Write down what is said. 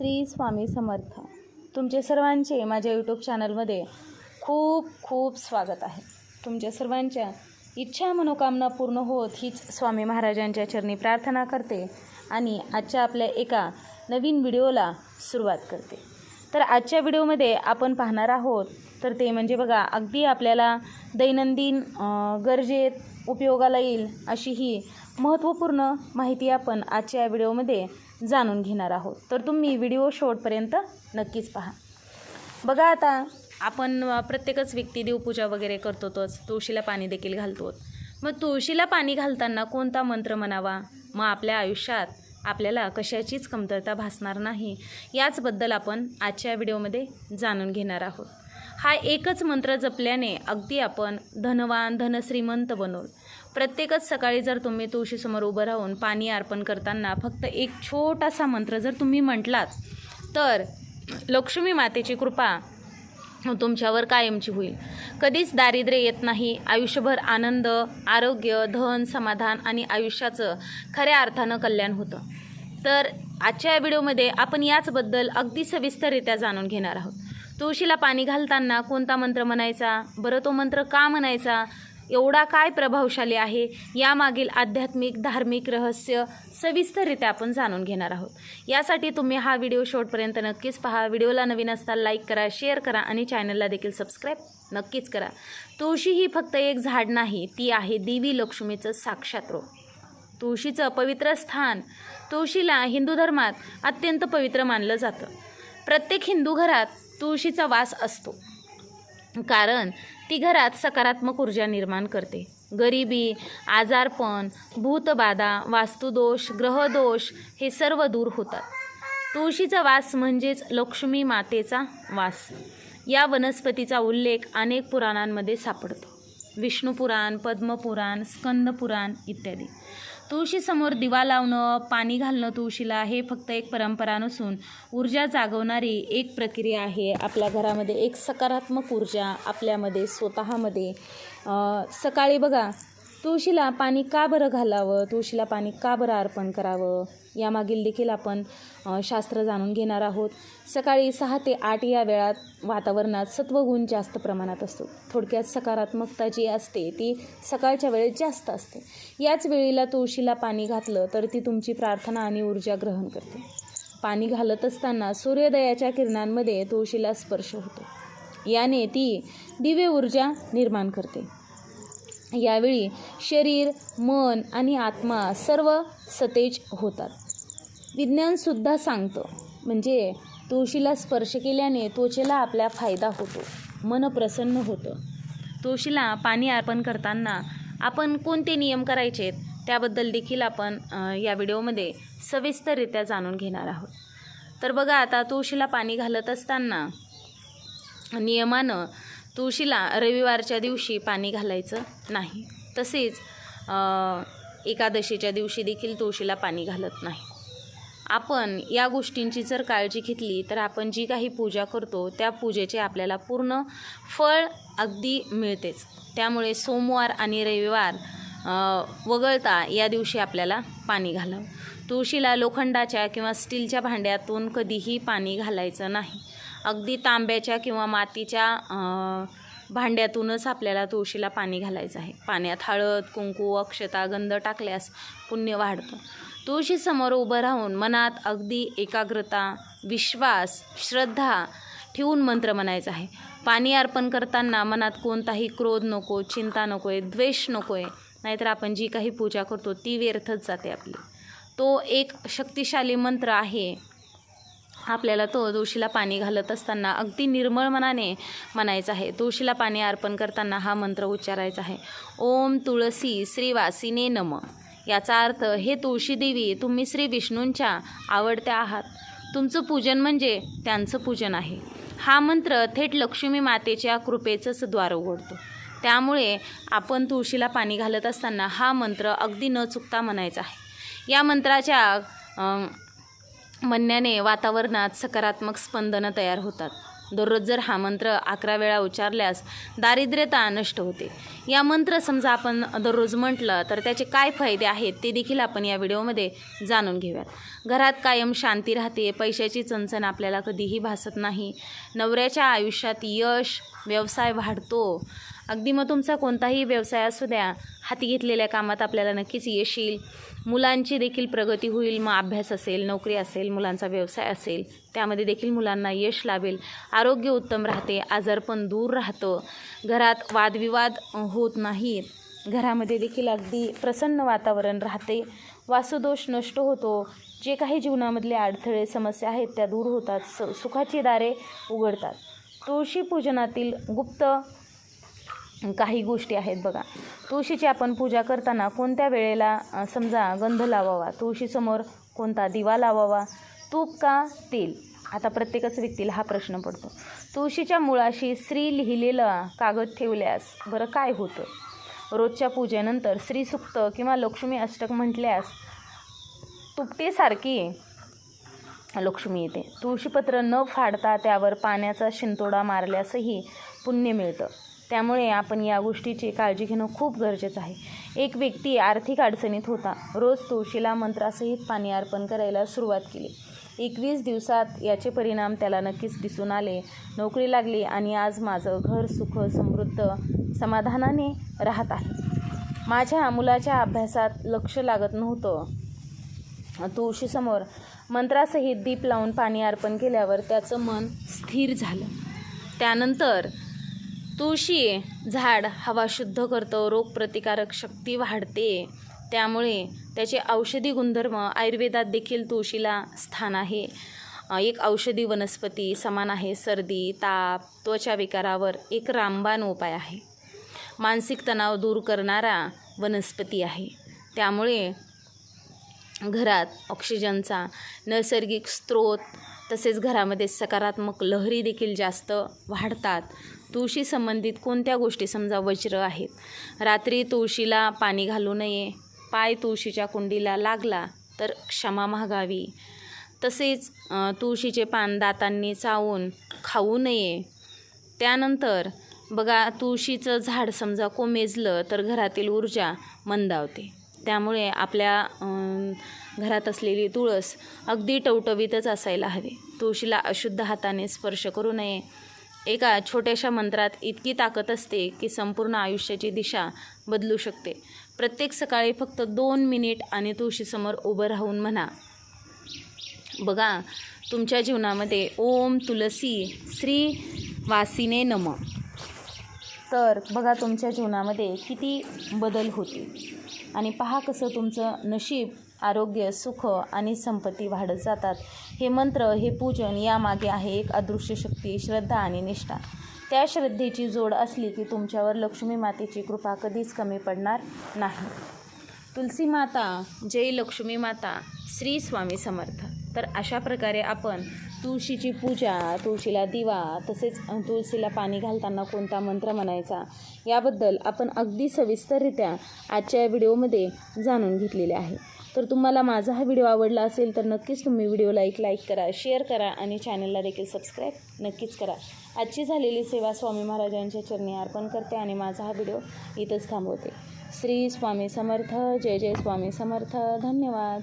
श्री स्वामी समर्थ. तुमचे सर्वांचे माझ्या यूट्यूब चॅनलमध्ये खूप खूप स्वागत आहे. तुमच्या सर्वांच्या इच्छा मनोकामना पूर्ण होत हीच स्वामी महाराजांच्या चरणी प्रार्थना करते आणि आजच्या आपल्या एका नवीन व्हिडिओला सुरुवात करते. तर आजच्या व्हिडिओमध्ये आपण पाहणार आहोत तर ते म्हणजे बघा अगदी आपल्याला दैनंदिन गरजेत उपयोगाला येईल अशी ही महत्त्वपूर्ण माहिती आपण आजच्या या व्हिडिओमध्ये जाणून घेणार आहोत. तर तुम्ही व्हिडिओ शेवटपर्यंत नक्कीच पहा. बघा आता आपण प्रत्येकच व्यक्ती देवपूजा वगैरे करतोच तुळशीला पाणी देखील घालतो मग तुळशीला पाणी घालताना कोणता मंत्र म्हणावा? मग आपल्या आयुष्यात आपल्याला कशाचीच कमतरता भासणार नाही. याचबद्दल आपण आजच्या व्हिडिओमध्ये जाणून घेणार आहोत. हा एकच मंत्र जपल्याने अगदी आपण धनवान धनश्रीमंत बनवू प्रत्येकच सकाळी जर तुम्ही तुळशीसमोर उभं राहून पाणी अर्पण करताना फक्त एक छोटासा मंत्र जर तुम्ही म्हटलात तर लक्ष्मी मातेची कृपा तुमच्यावर कायमची होईल. कधीच दारिद्र्य येत नाही. आयुष्यभर आनंद आरोग्य धन समाधान आणि आयुष्याचं खऱ्या अर्थानं कल्याण होतं. तर आजच्या या व्हिडिओमध्ये आपण याचबद्दल अगदी सविस्तररित्या जाणून घेणार आहोत. तुळशीला पाणी घालताना कोणता मंत्र म्हणायचा? बरं तो मंत्र का म्हणायचा? एवढा काय प्रभावशाली आहे? यामागील आध्यात्मिक धार्मिक रहस्य सविस्तररित्या आपण जाणून घेणार आहोत. यासाठी तुम्ही हा व्हिडिओ शेवटपर्यंत नक्कीच पहा. व्हिडिओला नवीन असता लाईक करा शेअर करा आणि चॅनलला देखील सबस्क्राईब नक्कीच करा. तुळशी ही फक्त एक झाड नाही ती आहे देवी लक्ष्मीचं साक्षात रूप तुळशीचं पवित्र स्थान. तुळशीला हिंदू धर्मात अत्यंत पवित्र मानलं जातं. प्रत्येक हिंदू घरात तुळशीचा वास असतो. कारण ती घरात सकारात्मक ऊर्जा निर्माण करते. गरिबी आजारपण भूतबाधा वास्तुदोष ग्रहदोष हे सर्व दूर होतात. तुळशीचा वास म्हणजेच लक्ष्मी मातेचा वास. या वनस्पतीचा उल्लेख अनेक पुराणांमध्ये सापडतो. विष्णुपुराण पद्मपुराण स्कंदपुराण इत्यादी. तुळशीसमोर दिवा लावणं पाणी घालणं तुळशीला हे फक्त एक परंपरा नसून ऊर्जा जागवणारी एक प्रक्रिया आहे. आपल्या घरामध्ये एक सकारात्मक ऊर्जा आपल्यामध्ये स्वतःमध्ये. सकाळी बघा तुळशीला पाणी का बरं घालावं? तुळशीला पाणी का बरं अर्पण करावं? यामागील देखील आपण शास्त्र जाणून घेणार आहोत. सकाळी सहा ते आठ या वेळात वातावरणात सत्वगुण जास्त प्रमाणात असतो. थोडक्यात सकारात्मकता जी असते ती सकाळच्या वेळेत जास्त असते. याच वेळेला तुळशीला पाणी घातलं तर ती तुमची प्रार्थना आणि ऊर्जा ग्रहण करते. पाणी घालत असताना सूर्योदयाच्या किरणांमध्ये तुळशीला स्पर्श होतो. याने ती दिव्य ऊर्जा निर्माण करते. यावेळी शरीर मन आणि आत्मा सर्व सतेज होतात. विज्ञानसुद्धा सांगतं म्हणजे तुळशीला स्पर्श केल्याने त्वचेला आपला फायदा होतो मन प्रसन्न होतं. तुळशीला पाणी अर्पण करताना आपण कोणते नियम करायचे त्याबद्दल देखील आपण या व्हिडिओमध्ये सविस्तररित्या जाणून घेणार आहोत. तर बघा आता तुळशीला पाणी घालत असताना नियमानं तुळशीला रविवारच्या दिवशी पाणी घालायचं नाही. तसेच एकादशीच्या दिवशी देखील तुळशीला पाणी घालत नाही. आपण या गोष्टींची जर काळजी घेतली तर आपण जी काही पूजा करतो त्या पूजेचे आपल्याला पूर्ण फळ अगदी मिळतेच. त्यामुळे सोमवार आणि रविवार वगळता या दिवशी आपल्याला पाणी घालावं. तुळशीला लोखंडाच्या किंवा स्टीलच्या भांड्यातून कधीही पाणी घालायचं नाही. अगदी तांब्याच्या किंवा मातीच्या भांड्यातूनच आपल्याला तुळशीला पाणी घालायचं आहे. पाण्यात हळद कुंकू अक्षता गंध टाकल्यास पुण्य वाढतं. तुळशीसमोर उभं राहून मनात अगदी एकाग्रता विश्वास श्रद्धा ठेवून मंत्र म्हणायचा आहे. पाणी अर्पण करताना मनात कोणताही क्रोध नको चिंता नको आहे द्वेष नको आहे. नाहीतर आपण जी काही पूजा करतो ती व्यर्थच जाते आपली. तो एक शक्तिशाली मंत्र आहे. आपल्याला तो तुळशीला पाणी घालत असताना अगदी निर्मळ मनाने म्हणायचं आहे. तुळशीला पाणी अर्पण करताना हा मंत्र उच्चारायचा आहे. ओम तुळसी श्रीवासिने नम. याचा अर्थ हे तुळशी देवी तुम्ही श्री विष्णूंच्या आवडत्या आहात. तुमचं पूजन म्हणजे त्यांचं पूजन आहे. हा मंत्र थेट लक्ष्मी मातेच्या कृपेचंच द्वार उघडतो. त्यामुळे आपण तुळशीला पाणी घालत असताना हा मंत्र अगदी न चुकता म्हणायचा आहे. या मंत्राच्या म्हणण्याने वातावरणात सकारात्मक स्पंदनं तयार होतात. दररोज जर हा मंत्र अकरा वेळा उच्चारल्यास दारिद्र्यता नष्ट होते. या मंत्र समजा आपण दररोज म्हटलं तर त्याचे काय फायदे आहेत ते देखील आपण या व्हिडिओमध्ये जाणून घेऊयात. घरात कायम शांती राहते पैशाची चणचण आपल्याला कधीही भासत नाही. नवऱ्याच्या आयुष्यात यश व्यवसाय वाढतो अगदी मग तुमचा कोणताही व्यवसाय असू द्या हाती घेतलेल्या कामात आपल्याला नक्कीच यश येईल मुलांची देखील प्रगती होईल मग अभ्यास असेल नोकरी असेल मुलांचा व्यवसाय असेल त्यामध्ये देखील मुलांना यश लाभेल आरोग्य उत्तम राहते आजारपण दूर राहतं. घरात वादविवाद होत नाहीत. घरामध्ये देखील अगदी प्रसन्न वातावरण राहते. वासुदोष नष्ट होतो. जे काही जीवनामधले अडथळे समस्या आहेत त्या दूर होतात. स सुखाची दारे उघडतात. तुळशी पूजनातील गुप्त काही गोष्टी आहेत बघा. तुळशीची आपण पूजा करताना कोणत्या वेळेला समजा गंध लावावा तुळशीसमोर कोणता दिवा लावावा तूप का तेल? आता प्रत्येकच व्यक्तीला हा प्रश्न पडतो. तुळशीच्या मुळाशी श्री लिहिलेलं कागद ठेवल्यास बरं काय होतं? रोजच्या पूजेनंतर श्रीसुक्त किंवा लक्ष्मी अष्टक म्हटल्यास तुपटीसारखी लक्ष्मी येते. तुळशीपत्र न फाडता त्यावर पाण्याचा शिंतोडा मारल्यासही पुण्य मिळतं. त्यामुळे आपण या गोष्टीची काळजी घेणं खूप गरजेचं आहे. एक व्यक्ती आर्थिक अडचणीत होता. रोज तुळशीला मंत्रासहित पाणी अर्पण करायला सुरुवात केली. एकवीस दिवसात याचे परिणाम त्याला नक्कीच दिसून आले. नोकरी लागली आणि आज माझं घर सुख समृद्ध समाधानाने राहत आहे. माझ्या मुलाच्या अभ्यासात लक्ष लागत नव्हतं. तुळशीसमोर मंत्रासहित दीप लावून पाणी अर्पण केल्यावर त्याचं मन स्थिर झालं. त्यानंतर तुळशी झाड हवा शुद्ध करतं रोगप्रतिकारक शक्ती वाढते. त्यामुळे त्याचे औषधी गुणधर्म आयुर्वेदात देखील तुळशीला स्थान आहे. एक औषधी वनस्पती समान आहे सर्दी ताप त्वचा विकारावर एक रामबाण उपाय आहे. मानसिक तणाव दूर करणारा वनस्पती आहे. त्यामुळे घरात ऑक्सिजनचा नैसर्गिक स्रोत तसेच घरामध्ये सकारात्मक लहरी देखील जास्त वाढतात. तुळशी संबंधित कोणत्या गोष्टी समजा वज्र आहेत? रात्री तुळशीला पाणी घालू नये पाय तुळशीच्या कुंडीला लागला तर क्षमा मागावी. तसेच तुळशीचे पान दातांनी चावून खाऊ नये. त्यानंतर बघा तुळशीचं झाड समजा कोमेजलं तर घरातील ऊर्जा मंदावते. त्यामुळे आपल्या घरात असलेली तुळस अगदी टवटवीतच असायला हवी. तुळशीला अशुद्ध हाताने स्पर्श करू नये. एका छोट्याशा मंत्रात इतकी ताकद असते की संपूर्ण आयुष्याची दिशा बदलू शकते. प्रत्येक सकाळी फक्त दोन मिनिट आणि तुळशीसमोर उभं राहून म्हणा. बघा तुमच्या जीवनामध्ये ओम तुलसी श्री वासिने नम. तर बघा तुमच्या जीवनामध्ये किती बदल होतील. आणि पहा कसं तुमचं नशीब आरोग्य सुख आणि संपत्ती वाढत जातात. हे मंत्र हे पूजन यामागे आहे एक अदृश्य शक्ती श्रद्धा आणि निष्ठा. त्या श्रद्धेची जोड असली की तुमच्यावर लक्ष्मी मातेची कृपा कधीच कमी पडणार नाही. तुलसी माता जय लक्ष्मी माता श्री स्वामी समर्थ. तर अशा प्रकारे आपण तुळशीची पूजा तुळशीला दिवा तसेच तुळशीला पाणी घालताना कोणता मंत्र म्हणायचा याबद्दल आपण अगदी सविस्तररित्या आजच्या या व्हिडिओमध्ये जाणून घेतलेले आहे. तर तुम्हाला माझा हा व्हिडिओ आवडला असेल तर नक्कीच तुम्ही व्हिडिओला एक लाईक करा शेअर करा आणि चॅनलला देखील सबस्क्राईब नक्कीच करा. आजची झालेली सेवा स्वामी महाराजांच्या चरणी अर्पण करते आणि माझा हा व्हिडिओ इथंच थांबवते. श्री स्वामी समर्थ जय जय स्वामी समर्थ. धन्यवाद.